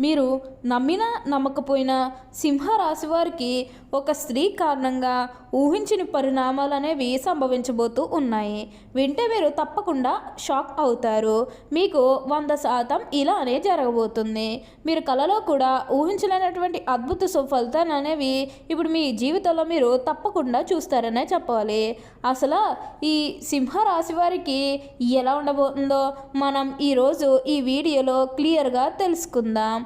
మీరు నమ్మినా నమ్మకపోయినా సింహరాశి వారికి ఒక స్త్రీ కారణంగా ఊహించిన పరిణామాలు అనేవి సంభవించబోతూ ఉన్నాయి. వింటే మీరు తప్పకుండా షాక్ అవుతారు. మీకు వంద శాతం ఇలానే జరగబోతుంది. మీరు కలలో కూడా ఊహించలేనటువంటి అద్భుత సుఫలితాలు అనేవి ఇప్పుడు మీ జీవితంలో మీరు తప్పకుండా చూస్తారనే చెప్పాలి. అసలు ఈ సింహరాశి వారికి ఎలా ఉండబోతుందో మనం ఈరోజు ఈ వీడియోలో క్లియర్గా తెలుసుకుందాం.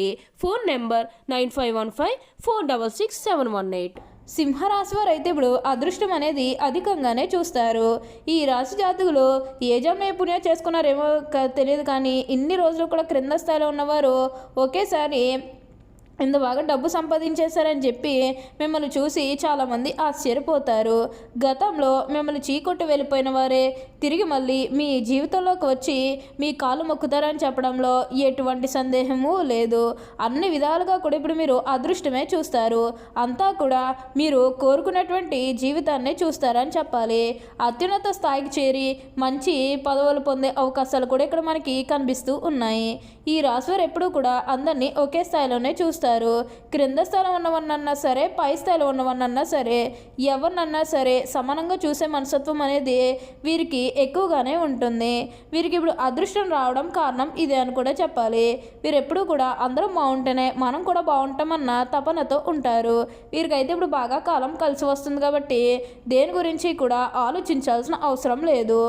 Phone number nine five one five four double six seven one eight. సింహరాశి వారు అయితే ఇప్పుడు అదృష్టం అనేది అధికంగానే చూస్తారు. ఈ రాశి జాతకులు ఏ జన్మ పుణ్యం చేసుకున్నారేమో తెలియదు కానీ ఇన్ని రోజులు కూడా క్రింద స్థాయిలో ఉన్నవారు ఒకేసారి ఇంత బాగా డబ్బు సంపాదించేశారని చెప్పి మిమ్మల్ని చూసి చాలామంది ఆశ్చర్యపోతారు. గతంలో మిమ్మల్ని చీకొట్టు వెళ్ళిపోయిన వారే తిరిగి మళ్ళీ మీ జీవితంలోకి వచ్చి మీ కాలు మొక్కుతారని చెప్పడంలో ఎటువంటి సందేహము లేదు. అన్ని విధాలుగా కూడా ఇప్పుడు మీరు అదృష్టమే చూస్తారు. అంతా కూడా మీరు కోరుకున్నటువంటి జీవితాన్ని చూస్తారని చెప్పాలి. అత్యున్నత స్థాయికి చేరి మంచి పదవులు పొందే అవకాశాలు కూడా ఇక్కడ మనకి కనిపిస్తూ ఉన్నాయి. ఈ రాశివారు ఎప్పుడూ కూడా అందరినీ ఒకే స్థాయిలోనే చూస్తారు. క్రింద స్థాయిలో ఉన్నవన్నన్నా సరే పై స్థాయిలో ఉన్నవన్నన్నా సరే ఎవరినన్నా సరే సమానంగా చూసే మనస్తత్వం అనేది వీరికి ఎక్కువగానే ఉంటుంది. వీరికి ఇప్పుడు అదృష్టం రావడం కారణం ఇదే అని కూడా చెప్పాలి. వీరు ఎప్పుడూ కూడా అందరం బాగుంటేనే మనం కూడా బాగుంటామన్న తపనతో ఉంటారు. వీరికైతే ఇప్పుడు బాగా కాలం కలిసి వస్తుంది కాబట్టి దేని గురించి కూడా ఆలోచించాల్సిన అవసరం లేదు.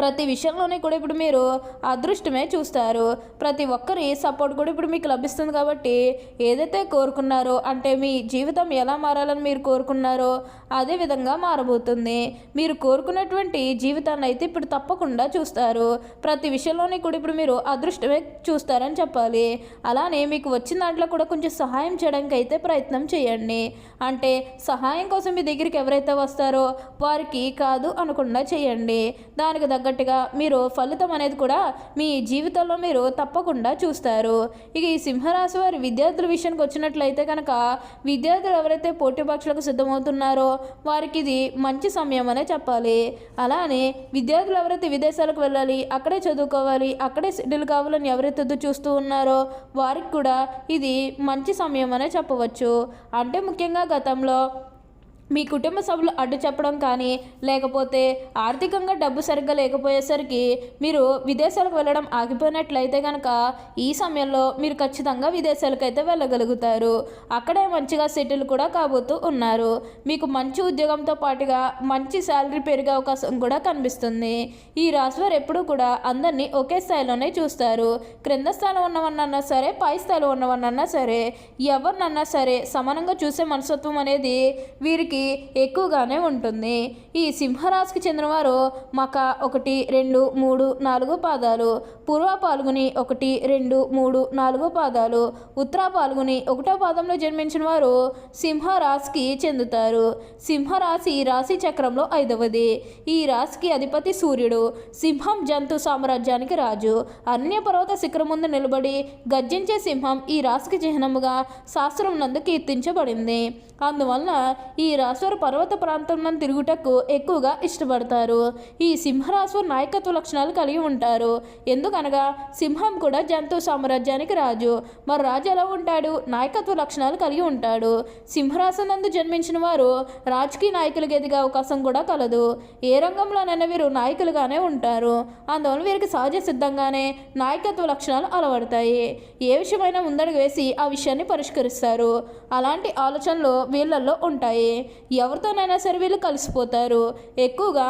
ప్రతి విషయంలోనే కూడా ఇప్పుడు మీరు అదృష్టమే చూస్తారు. ప్రతి ఒక్కరి సపోర్ట్ కూడా ఇప్పుడు మీకు లభిస్తుంది కాబట్టి ఏదైతే కోరుకున్నారో అంటే మీ జీవితం ఎలా మారాలని మీరు కోరుకున్నారో అదే విధంగా మారబోతుంది. మీరు కోరుకున్నటువంటి జీవితాన్ని అయితే ఇప్పుడు తప్పకుండా చూస్తారు. ప్రతి విషయంలోనే కూడా ఇప్పుడు మీరు అదృష్టమే చూస్తారని చెప్పాలి. అలానే మీకు వచ్చిన దాంట్లో కూడా కొంచెం సహాయం చేయడానికి అయితే ప్రయత్నం చేయండి. అంటే సహాయం కోసం మీ దగ్గరికి ఎవరైతే వస్తారో వారికి కాదు అనకుండా చేయండి. దానికి తగ్గట్టుగా మీరు ఫలితం అనేది కూడా మీ జీవితంలో మీరు తప్పకుండా చూస్తారు. ఇక ఈ సింహరాశి వారి విద్యార్థుల విషయానికి వచ్చినట్లయితే కనుక విద్యార్థులు ఎవరైతే పోటీ పక్షులకు సిద్ధమవుతున్నారో వారికి ఇది మంచి సమయం అనే చెప్పాలి. అలానే విద్యార్థులు ఎవరైతే విదేశాలకు వెళ్ళాలి అక్కడే చదువుకోవాలి అక్కడే సెటిల్ కావాలని ఎవరైతే చూస్తూ ఉన్నారో వారికి కూడా ఇది మంచి సమయం అనే చెప్పవచ్చు. అంటే ముఖ్యంగా గతంలో మీ కుటుంబ సభ్యులు అడ్డు చెప్పడం కానీ లేకపోతే ఆర్థికంగా డబ్బు సరిగ్గా లేకపోయేసరికి మీరు విదేశాలకు వెళ్ళడం ఆగిపోయినట్లయితే కనుక ఈ సమయంలో మీరు ఖచ్చితంగా విదేశాలకు అయితే వెళ్ళగలుగుతారు. అక్కడే మంచిగా సెటిల్ కూడా కాబోతూ ఉన్నారు. మీకు మంచి ఉద్యోగంతో పాటుగా మంచి శాలరీ పెరిగే అవకాశం కూడా కనిపిస్తుంది. ఈ రాశివారు ఎప్పుడూ కూడా అందరినీ ఒకే స్థాయిలోనే చూస్తారు. క్రింద స్థాయిలో ఉన్నవన్నన్నా సరే పై స్థాయిలో ఉన్నవన్నన్నా సరే ఎవరినన్నా సరే సమానంగా చూసే మనస్తత్వం అనేది వీరికి ఎక్కువగానే ఉంటుంది. ఈ సింహరాశికి చెందినవారు మక ఒకటి రెండు మూడు నాలుగు పాదాలు పూర్వ పాల్గొని ఒకటి రెండు మూడు నాలుగు పాదాలు ఉత్తర పాల్గొని ఒకటో పాదంలో జన్మించిన వారు సింహరాశికి చెందుతారు. సింహరాశి రాశి చక్రంలో ఐదవది. ఈ రాశికి అధిపతి సూర్యుడు. సింహం జంతు సామ్రాజ్యానికి రాజు. అన్య పర్వత శిఖరం ముందు నిలబడి గర్జించే సింహం ఈ రాశికి చిహ్నముగా శాస్త్రం నందు కీర్తించబడింది. అందువలన ఈ రాశివారు పర్వత ప్రాంతంలో తిరుగుటకు ఎక్కువగా ఇష్టపడతారు. ఈ సింహరాశివారు నాయకత్వ లక్షణాలు కలిగి ఉంటారు. ఎందుకనగా సింహం కూడా జంతు సామ్రాజ్యానికి రాజు. మరి రాజు ఎలా ఉంటాడు? నాయకత్వ లక్షణాలు కలిగి ఉంటాడు. సింహరాశి నందు జన్మించిన వారు రాజకీయ నాయకులకు ఎదిగే అవకాశం కూడా కలదు. ఏ రంగంలోనైనా వీరు నాయకులుగానే ఉంటారు. అందువల్ల వీరికి సహజ సిద్ధంగానే నాయకత్వ లక్షణాలు అలవడతాయి. ఏ విషయమైనా ముందడుగు వేసి ఆ విషయాన్ని పరిష్కరిస్తారు. అలాంటి ఆలోచనలు వీళ్ళల్లో ఉంటాయి. ఎవరితోనైనా సరే వీళ్ళు కలిసిపోతారు. ఎక్కువగా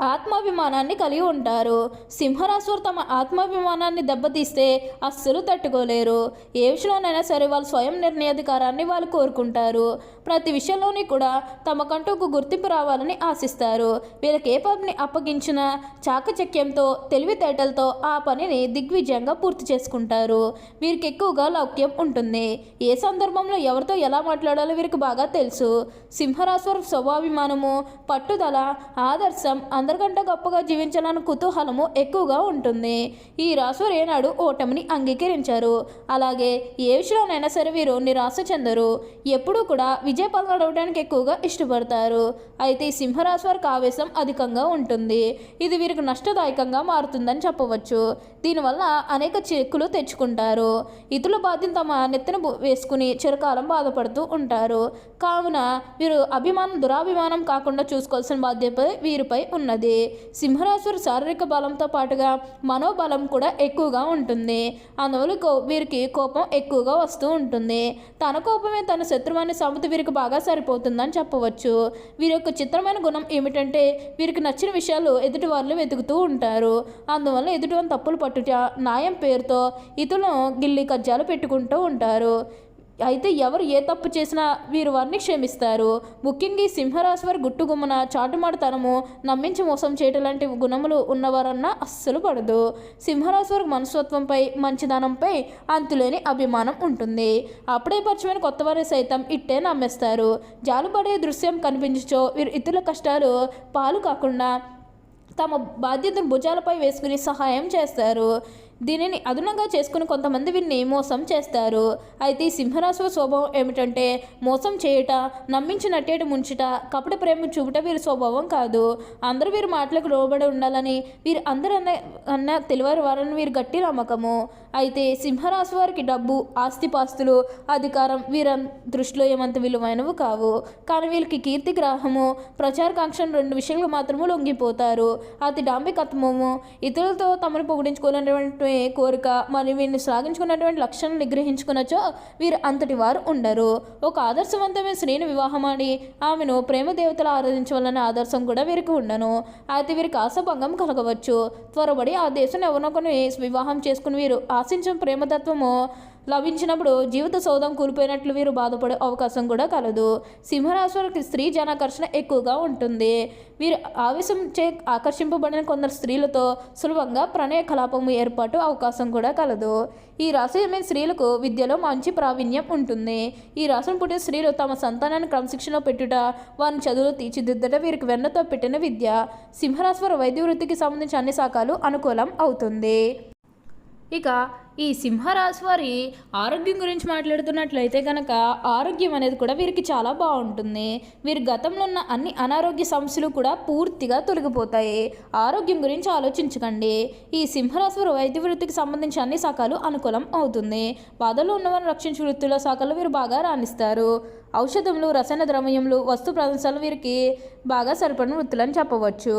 ఆత్మాభిమానాన్ని కలిగి ఉంటారు. సింహరాశులు తమ ఆత్మాభిమానాన్ని దెబ్బతీస్తే అస్సలు తట్టుకోలేరు. ఏ విషయంలోనైనా సరే వాళ్ళు స్వయం నిర్ణయాధికారాన్ని వాళ్ళు కోరుకుంటారు. ప్రతి విషయంలోని కూడా తమకంటూ ఒక గుర్తింపు రావాలని ఆశిస్తారు. వీళ్ళకి ఏ పనిని అప్పగించినా చాకచక్యంతో తెలివితేటలతో ఆ పనిని దిగ్విజయంగా పూర్తి చేసుకుంటారు. వీరికి ఎక్కువగా లౌక్యం ఉంటుంది. ఏ సందర్భంలో ఎవరితో ఎలా మాట్లాడాలో వీరికి బాగా తెలుసు. సింహరాశి స్వభాభిమానము పట్టుదల ఆదర్శం అందరికంటే గొప్పగా జీవించాలన్న కుతూహలము ఎక్కువగా ఉంటుంది. ఈ రాశివారు ఏనాడు ఓటమిని అంగీకరించారు. అలాగే ఏ విషయంలోనైనా సరే వీరు నిరాశ చెందరు. ఎప్పుడూ కూడా విజయ పలకడవడానికి ఎక్కువగా ఇష్టపడతారు. అయితే ఈ సింహరాశి వారికి ఆవేశం అధికంగా ఉంటుంది. ఇది వీరికి నష్టదాయకంగా మారుతుందని చెప్పవచ్చు. దీనివల్ల అనేక చిక్కులు తెచ్చుకుంటారు. ఇతరుల బాధ్యత తమ నెత్తిన బు- వేసుకుని చిరకాలం బాధపడుతూ ఉంటారు. కావున వీరు అభిమానం దురాభిమానం కాకుండా చూసుకోవాల్సిన బాధ్యత వీరిపై ఉన్నది. సింహరాశి శారీరక బలంతో పాటుగా మనోబలం కూడా ఎక్కువగా ఉంటుంది. అందువల్ల కో- వీరికి కోపం ఎక్కువగా వస్తూ ఉంటుంది. తన కోపమే తన శత్రువాన్ని సమతి వీరికి బాగా సరిపోతుందని చెప్పవచ్చు. వీరి యొక్క చిత్రమైన గుణం ఏమిటంటే వీరికి నచ్చిన విషయాలు ఎదుటి వాళ్ళు వెతుకుతూ ఉంటారు. అందువల్ల ఎదుటి తప్పులు పట్టుట న్యాయం పేరుతో ఇతరులను గిల్లి కజ్జాలు పెట్టుకుంటూ ఉంటారు. అయితే ఎవరు ఏ తప్పు చేసినా వీరు వారిని క్షమిస్తారు. ముఖ్యంగా ఈ సింహరాశి వారి గుట్టుగుమ్మన చాటుమాడుతనము నమ్మించి మోసం చేయటం లాంటి గుణములు ఉన్నవారన్నా అస్సలు పడదు. సింహరాశి వారికి మనస్తత్వంపై మంచిదనంపై అంతులేని అభిమానం ఉంటుంది. అప్పుడే పరిచయమైన కొత్త వారి సైతం ఇట్టే నమ్మేస్తారు. జాలుపడే దృశ్యం కనిపించచో వీరు ఇతరుల కష్టాలు పాలు కాకుండా తమ బాధ్యతను భుజాలపై వేసుకుని సహాయం చేస్తారు. దీనిని అదనంగా చేసుకుని కొంతమంది వీరిని మోసం చేస్తారు. అయితే ఈ స్వభావం ఏమిటంటే మోసం చేయుట నమ్మించి నట్టేటి ముంచుట కపట ప్రేమ చూపుట వీరి స్వభావం కాదు. అందరూ వీరి మాటలకు లోబడి ఉండాలని వీరు అందరూ అన్న అన్న తెలివారు వారని వీరు గట్టి నమ్మకము. అయితే సింహరాశి వారికి డబ్బు ఆస్తిపాస్తులు అధికారం వీరి దృష్టిలో ఏమంత విలువైనవి కావు. కానీ వీళ్ళకి కీర్తి గ్రాహము ప్రచారకాంక్షను రెండు విషయంలో మాత్రమే లొంగిపోతారు. అతి డాంబికత్వము ఇతరులతో తమను పొగిడించుకోవాలనేటువంటి కోరిక మరియు వీరిని శ్లాఘించుకున్నటువంటి లక్ష్యాన్ని నిగ్రహించుకున్నచో వీరు అంతటి వారు ఉండరు. ఒక ఆదర్శవంతమైన స్త్రీని వివాహమాడి ఆమెను ప్రేమ దేవతలు ఆరాధించవాలనే ఆదర్శం కూడా వీరికి ఉండను. అయితే వీరికి ఆశాభంగం కలగవచ్చు. త్వరబడి ఆ దేశం ఎవరినొకరిని వివాహం చేసుకుని వీరు ఆ ఆశించిన ప్రేమతత్వము లభించినప్పుడు జీవిత సౌధం కూలిపోయినట్లు వీరు బాధపడే అవకాశం కూడా కలదు. సింహరాశి వారికి స్త్రీ జనాకర్షణ ఎక్కువగా ఉంటుంది. వీరు ఆవేశం చే ఆకర్షింపబడిన కొందరు స్త్రీలతో సులభంగా ప్రణయ కలాపము ఏర్పాటు అవకాశం కూడా కలదు. ఈ రాశి స్త్రీలకు విద్యలో మంచి ప్రావీణ్యం ఉంటుంది. ఈ రాశిని పుట్టిన స్త్రీలు తమ సంతానాన్ని క్రమశిక్షణలో పెట్టుట వారిని చదువులు తీర్చిదిద్దట వీరికి వెన్నతో పెట్టిన విద్య సింహరాశి వారి వైద్య వృత్తికి సంబంధించిన అన్ని శాఖలు అనుకూలం అవుతుంది. ఇక ఈ సింహరాశి వారి ఆరోగ్యం గురించి మాట్లాడుతున్నట్లయితే కనుక ఆరోగ్యం అనేది కూడా వీరికి చాలా బాగుంటుంది. వీరి గతంలో ఉన్న అన్ని అనారోగ్య సమస్యలు కూడా పూర్తిగా తొలగిపోతాయి. ఆరోగ్యం గురించి ఆలోచించకండి. ఈ సింహరాశి వారి వైద్య వృత్తికి సంబంధించిన అన్ని శాఖలు అనుకూలం అవుతుంది. బాధల్లో ఉన్నవారిని రక్షించే వృత్తిలో శాఖలు వీరు బాగా రాణిస్తారు. ఔషధములు రసాయన ద్రవ్యములు వస్తు ప్రదర్శనలు వీరికి బాగా సరిపడిన వృత్తులని చెప్పవచ్చు.